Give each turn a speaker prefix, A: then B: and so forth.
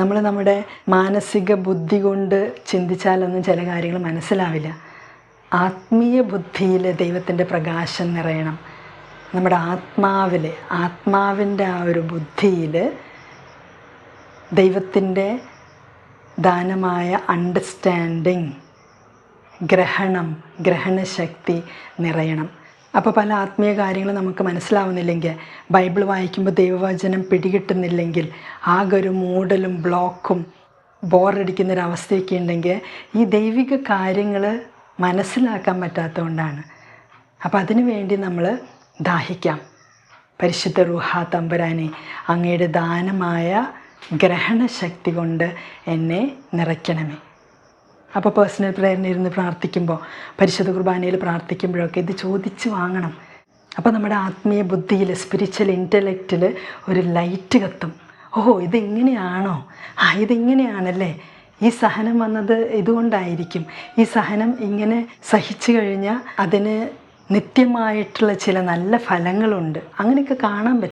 A: നമ്മൾ നമ്മുടെ മാനസിക ബുദ്ധി കൊണ്ട് ചിന്തിച്ചാലൊന്നും ചില കാര്യങ്ങൾ മനസ്സിലാവില്ല. ആത്മീയ ബുദ്ധിയിൽ ദൈവത്തിന്റെ പ്രകാശം നിറയണം. നമ്മുടെ ആത്മാവിൽ ആത്മാവിന്റെ ആ ഒരു ബുദ്ധിയിൽ ദൈവത്തിന്റെ ദാനമായ അണ്ടർസ്റ്റാൻഡിങ് ഗ്രഹണം ഗ്രഹണശക്തി നിറയണം. അപ്പോൾ പല ആത്മീയ കാര്യങ്ങൾ നമുക്ക് മനസ്സിലാവുന്നില്ലെങ്കിൽ ബൈബിൾ വായിക്കുമ്പോൾ ദൈവവചനം പിടികിട്ടുന്നില്ലെങ്കിൽ ആകെ ഒരു മൂടലും ബ്ലോക്കും ബോറടിക്കുന്നൊരവസ്ഥയൊക്കെ ഉണ്ടെങ്കിൽ ഈ ദൈവിക കാര്യങ്ങൾ മനസ്സിലാക്കാൻ പറ്റാത്തതുകൊണ്ടാണ്. അപ്പോൾ അതിനു വേണ്ടി നമ്മൾ ദാഹിക്കാം. പരിശുദ്ധ റുഹ തമ്പുരാനെ അങ്ങയുടെ ദാനമായ ഗ്രഹണശക്തി കൊണ്ട് എന്നെ നിറയ്ക്കണമേ. അപ്പോൾ പേഴ്സണൽ പ്രേയറിന് ഇരുന്ന് പ്രാർത്ഥിക്കുമ്പോൾ പരിശുദ്ധ കുർബാനയിൽ പ്രാർത്ഥിക്കുമ്പോഴൊക്കെ ഇത് ചോദിച്ച് വാങ്ങണം. അപ്പോൾ നമ്മുടെ ആത്മീയ ബുദ്ധിയിൽ സ്പിരിച്വൽ ഇന്റലക്റ്റിൽ ഒരു ലൈറ്റ് കത്തും. ഓഹോ ഇതെങ്ങനെയാണോ? ആ ഇതിങ്ങനെയാണല്ലേ? ഈ സഹനം വന്നത് ഇതുകൊണ്ടായിരിക്കും. ഈ സഹനം ഇങ്ങനെ സഹിച്ചു കഴിഞ്ഞാൽ അതിന് നിത്യമായിട്ടുള്ള ചില നല്ല ഫലങ്ങളുണ്ട്. അങ്ങനെയൊക്കെ കാണാൻ പറ്റും.